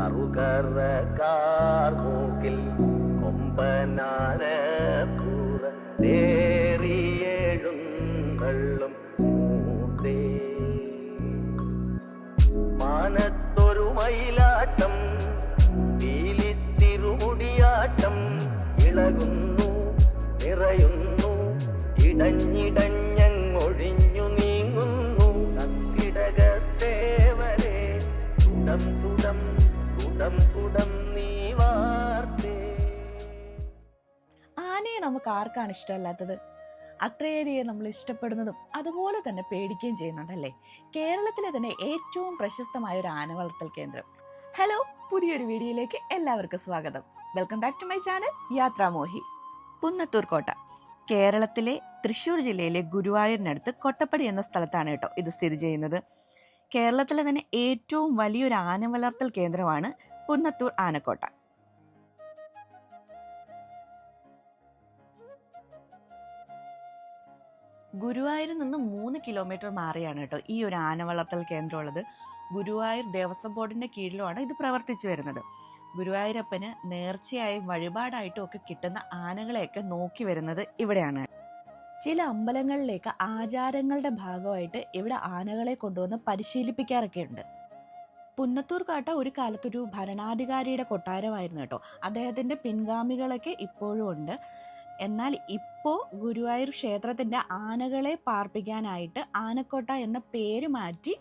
കറുകറ കാർമൂക്കിൽ കൊമ്പനാന കൂറ മൂത്തേ മാനത്തൊരു മയിലാട്ടം പീലിത്തിരുമുടിയാട്ടം ഇളകുന്നു നിറയുന്നു ഇടഞ്ഞിടഞ്ഞൊഴിഞ്ഞു നീങ്ങുന്നു. കത്തിടകത്തേവരെ തുടം തുടം ആനയെ നമുക്ക് ആർക്കാണ് ഇഷ്ടമല്ലാത്തത്? അത്രയേറെ നമ്മൾ ഇഷ്ടപ്പെടുന്നതും അതുപോലെ തന്നെ പേടിക്കുകയും ചെയ്യുന്നുണ്ടല്ലേ? കേരളത്തിലെ തന്നെ ഏറ്റവും പ്രശസ്തമായ ഒരു ആന വളർത്തൽ കേന്ദ്രം. ഹലോ പുതിയൊരു വീഡിയോയിലേക്ക് എല്ലാവർക്കും സ്വാഗതം. Welcome back to my channel Yathramohi Punnathur Kotta. കേരളത്തിലെ തൃശ്ശൂർ ജില്ലയിലെ ഗുരുവായൂരിനടുത്ത് കൊട്ടപ്പടി എന്ന സ്ഥലത്താണ് കേട്ടോ ഇത് സ്ഥിതി ചെയ്യുന്നത്. കേരളത്തിലെ തന്നെ ഏറ്റവും വലിയൊരു ആന വളർത്തൽ കേന്ദ്രമാണ് പുന്നത്തൂർ ആനക്കോട്ട. ഗുരുവായൂരിൽ നിന്ന് മൂന്ന് കിലോമീറ്റർ മാറിയാണ് കേട്ടോ ഈ ഒരു ആന വളർത്തൽ കേന്ദ്രമുള്ളത്. ഗുരുവായൂർ ദേവസ്വം ബോർഡിന്റെ കീഴിലുമാണ് ഇത് പ്രവർത്തിച്ചു വരുന്നത്. ഗുരുവായൂരപ്പന് നേർച്ചയായും വഴിപാടായിട്ടും ഒക്കെ കിട്ടുന്ന ആനകളെയൊക്കെ നോക്കി വരുന്നത് ഇവിടെയാണ്. ചില അമ്പലങ്ങളിലേക്ക് ആചാരങ്ങളുടെ ഭാഗമായിട്ട് ഇവിടെ ആനകളെ കൊണ്ടുവന്ന് പരിശീലിപ്പിക്കാറൊക്കെ ഉണ്ട് പുന്നത്തൂർ കാട്ട ഒരു കാലത്തൊരു ഭരണാധികാരിയുടെ കൊട്ടാരമായിരുന്നു കേട്ടോ. അദ്ദേഹത്തിന്റെ പിൻഗാമികളൊക്കെ ഇപ്പോഴും ഉണ്ട്. എന്നാൽ ഇപ്പോൾ ഗുരുവായൂർ ക്ഷേത്രത്തിന്റെ ആനകളെ പാർപ്പിക്കാനായിട്ട് ആനക്കോട്ട എന്ന പേര് മാറ്റി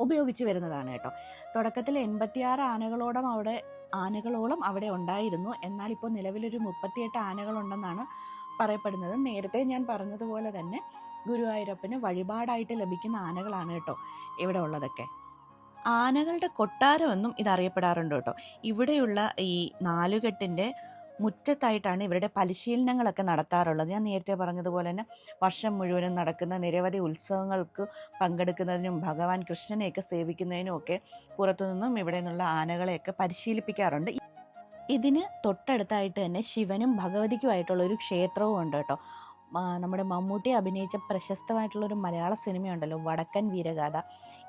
ഉപയോഗിച്ചു വരുന്നതാണ് കേട്ടോ. തുടക്കത്തിൽ എൺപത്തിയാറ് ആനകളോടം അവിടെ ആനകളോളം അവിടെ ഉണ്ടായിരുന്നു. എന്നാൽ ഇപ്പോൾ നിലവിലൊരു മുപ്പത്തിയെട്ട് ആനകളുണ്ടെന്നാണ് പറയപ്പെടുന്നത്. നേരത്തെ ഞാൻ പറഞ്ഞതുപോലെ തന്നെ ഗുരുവായൂരപ്പന് വഴിപാടായിട്ട് ലഭിക്കുന്ന ആനകളാണ് കേട്ടോ ഇവിടെ ഉള്ളതൊക്കെ. ആനകളുടെ കൊട്ടാരമെന്നും ഇതറിയപ്പെടാറുണ്ട് കേട്ടോ. ഇവിടെയുള്ള ഈ നാലുകെട്ടിന്റെ മുറ്റത്തായിട്ടാണ് ഇവരുടെ പരിശീലനങ്ങളൊക്കെ നടത്താറുള്ളത്. ഞാൻ നേരത്തെ പറഞ്ഞതുപോലെ തന്നെ വർഷം മുഴുവനും നടക്കുന്ന നിരവധി ഉത്സവങ്ങൾക്ക് പങ്കെടുക്കുന്നതിനും ഭഗവാൻ കൃഷ്ണനെയൊക്കെ സേവിക്കുന്നതിനും ഒക്കെ പുറത്തുനിന്നും ഇവിടെ നിന്നുള്ള ആനകളെയൊക്കെ പരിശീലിപ്പിക്കാറുണ്ട്. ഇതിന് തൊട്ടടുത്തായിട്ട് തന്നെ ശിവനും ഭഗവതിക്കുമായിട്ടുള്ള ഒരു ക്ഷേത്രവും ഉണ്ട് കേട്ടോ. നമ്മുടെ മമ്മൂട്ടി അഭിനയിച്ച പ്രശസ്തമായിട്ടുള്ള ഒരു മലയാള സിനിമയുണ്ടല്ലോ വടക്കൻ വീരഗാഥ.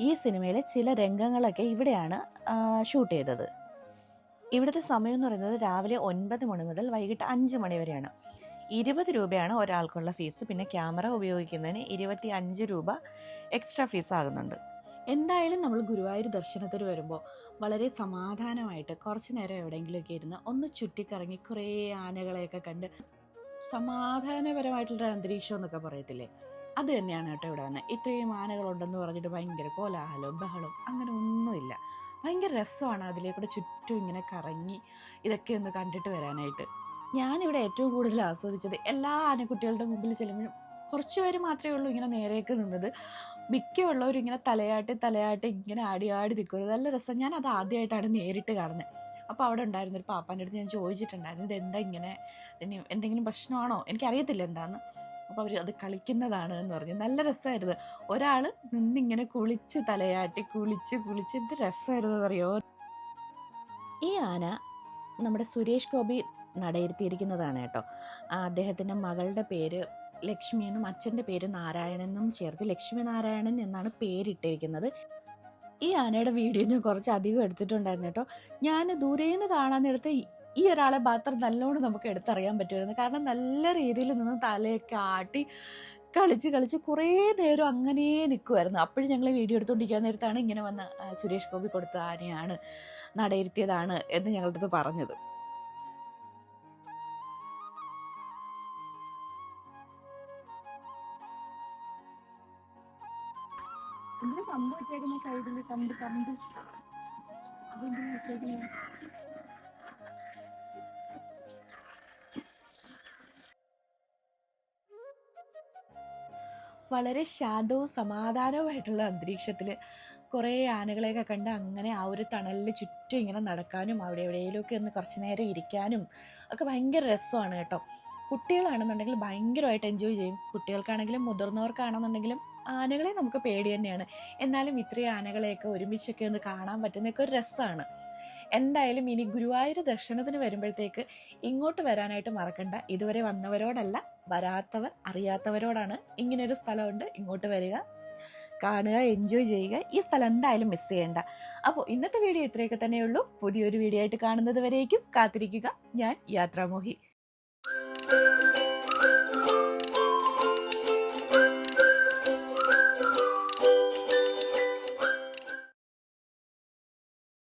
ഈ സിനിമയിലെ ചില രംഗങ്ങളൊക്കെ ഇവിടെയാണ് ഷൂട്ട് ചെയ്തത്. ഇവിടുത്തെ സമയം എന്ന് പറയുന്നത് രാവിലെ ഒൻപത് മണി മുതൽ വൈകിട്ട് അഞ്ച് മണി വരെയാണ്. ഇരുപത് രൂപയാണ് ഒരാൾക്കുള്ള ഫീസ് പിന്നെ ക്യാമറ ഉപയോഗിക്കുന്നതിന് ഇരുപത്തി അഞ്ച് രൂപ എക്സ്ട്രാ ഫീസ് ആകുന്നുണ്ട്. എന്തായാലും നമ്മൾ ഗുരുവായൂർ ദർശനത്തിന് വരുമ്പോൾ വളരെ സമാധാനമായിട്ട് കുറച്ച് നേരം എവിടെയെങ്കിലുമൊക്കെ ഇരുന്ന് ഒന്ന് ചുറ്റിക്കറങ്ങി കുറേ ആനകളെയൊക്കെ കണ്ട് സമാധാനപരമായിട്ടുള്ള അന്തരീക്ഷം എന്നൊക്കെ പറയത്തില്ലേ? അത് തന്നെയാണ് കേട്ടോ ഇവിടെ വന്നത് ഇത്രയും ആനകളുണ്ടെന്ന് പറഞ്ഞിട്ട് ഭയങ്കര കോലാഹലവും ബഹളവും അങ്ങനെ ഒന്നുമില്ല. ഭയങ്കര രസമാണ് അതിലേക്കൂടെ ചുറ്റും ഇങ്ങനെ കറങ്ങി ഇതൊക്കെ ഒന്ന് കണ്ടിട്ട് വരാനായിട്ട്. ഞാനിവിടെ ഏറ്റവും കൂടുതൽ ആസ്വദിച്ചത് എല്ലാ ആനക്കുട്ടികളുടെ മുമ്പിൽ ചെല്ലുമ്പോഴും കുറച്ച് പേര് മാത്രമേ ഉള്ളൂ ഇങ്ങനെ നേരേക്ക് നിന്നത്. മിക്കുള്ളവരും ഇങ്ങനെ തലയാട്ടി തലയാട്ടി ഇങ്ങനെ ആടി ആടി നിൽക്കുന്നത്. നല്ല രസം. ഞാൻ അത് ആദ്യമായിട്ടാണ് നേരിട്ട് കാണുന്നത് അപ്പോൾ അവിടെ ഉണ്ടായിരുന്ന ഒരു പാപ്പാന്റെ അടുത്ത് ഞാൻ ചോദിച്ചിട്ടുണ്ടായിരുന്നു ഇത് എന്താ ഇങ്ങനെ? ഇനി എന്തെങ്കിലും പ്രശ്നമാണോ എനിക്കറിയത്തില്ല എന്താന്ന്. അപ്പോൾ അവർ അത് കളിക്കുന്നതാണ് എന്ന് പറഞ്ഞു. നല്ല രസമായിരുന്നു. ഒരാൾ നിന്നിങ്ങനെ കുളിച്ച് തലയാട്ടി കുളിച്ച് കുളിച്ച് എന്ത് രസമായിരുന്നു അറിയോ ഈ ആന നമ്മുടെ സുരേഷ് ഗോപി നടയിരുത്തിയിരിക്കുന്നതാണ് കേട്ടോ. അദ്ദേഹത്തിന്റെ മകളുടെ പേര് ലക്ഷ്മി എന്നും അച്ഛന്റെ പേര് നാരായണനും ചേർത്ത് ലക്ഷ്മി നാരായണൻ എന്നാണ് പേരിട്ടിരിക്കുന്നത്. ഈ ആനയുടെ വീഡിയോ ഞാൻ കുറച്ച് അധികം എടുത്തിട്ടുണ്ടായിരുന്നു കേട്ടോ. ഞാൻ ദൂരേന്ന് കാണാൻ നേരത്ത് ഈ- ഒരാളെ മാത്രം നല്ലോണം നമുക്ക് എടുത്തറിയാൻ പറ്റുമായിരുന്നു. കാരണം നല്ല രീതിയിൽ നിന്ന് തലയൊക്കെ ആട്ടി കളിച്ച് കളിച്ച് കുറേ നേരം അങ്ങനെ നിൽക്കുമായിരുന്നു അപ്പോഴും ഞങ്ങൾ വീഡിയോ എടുത്തുകൊണ്ടിരിക്കാൻ നേരത്താണ് ഇങ്ങനെ വന്ന സുരേഷ് ഗോപി കൊടുത്ത ആനയാണ് നടയിരുത്തിയതാണ് എന്ന് ഞങ്ങളുടെ അടുത്ത് പറഞ്ഞത്. എന്തിനാ കമ്പ് വെച്ചേക്കുന്ന സൈഡിൽ കമ്പ് കമ്പ്? വളരെ ശാന്തവും സമാധാനവുമായിട്ടുള്ള അന്തരീക്ഷത്തിൽ കുറേ ആനകളെയൊക്കെ കണ്ട് അങ്ങനെ ആ ഒരു തണലിൽ ചുറ്റും ഇങ്ങനെ നടക്കാനും അവിടെ എവിടെയെങ്കിലുമൊക്കെ ഒന്ന് കുറച്ച് നേരം ഇരിക്കാനും ഒക്കെ ഭയങ്കര രസമാണ് കേട്ടോ. കുട്ടികളാണെന്നുണ്ടെങ്കിൽ ഭയങ്കരമായിട്ട് എൻജോയ് ചെയ്യും. കുട്ടികൾക്കാണെങ്കിലും മുതിർന്നവർക്കാണെന്നുണ്ടെങ്കിലും ആനകളെ നമുക്ക് പേടി തന്നെയാണ്. എന്നാലും ഇത്രയും ആനകളെയൊക്കെ ഒരുമിച്ചൊക്കെ ഒന്ന് കാണാൻ പറ്റുന്നതൊക്കെ ഒരു രസമാണ്. എന്തായാലും ഇനി ഗുരുവായൂർ ദർശനത്തിന് വരുമ്പോഴത്തേക്ക് ഇങ്ങോട്ട് വരാനായിട്ട് മറക്കണ്ട. ഇതുവരെ വന്നവരോടല്ല വരാത്തവർ അറിയാത്തവരോടാണ് ഇങ്ങനൊരു സ്ഥലമുണ്ട്. ഇങ്ങോട്ട് വരിക കാണുക എൻജോയ് ചെയ്യുക. ഈ സ്ഥലം എന്തായാലും മിസ് ചെയ്യണ്ട. അപ്പോൾ ഇന്നത്തെ വീഡിയോ ഇത്രയൊക്കെ തന്നെയുള്ളൂ. പുതിയൊരു വീഡിയോ ആയിട്ട് കാണുന്നത് വരേക്കും കാത്തിരിക്കുക. ഞാൻ യാത്രാമോഹി.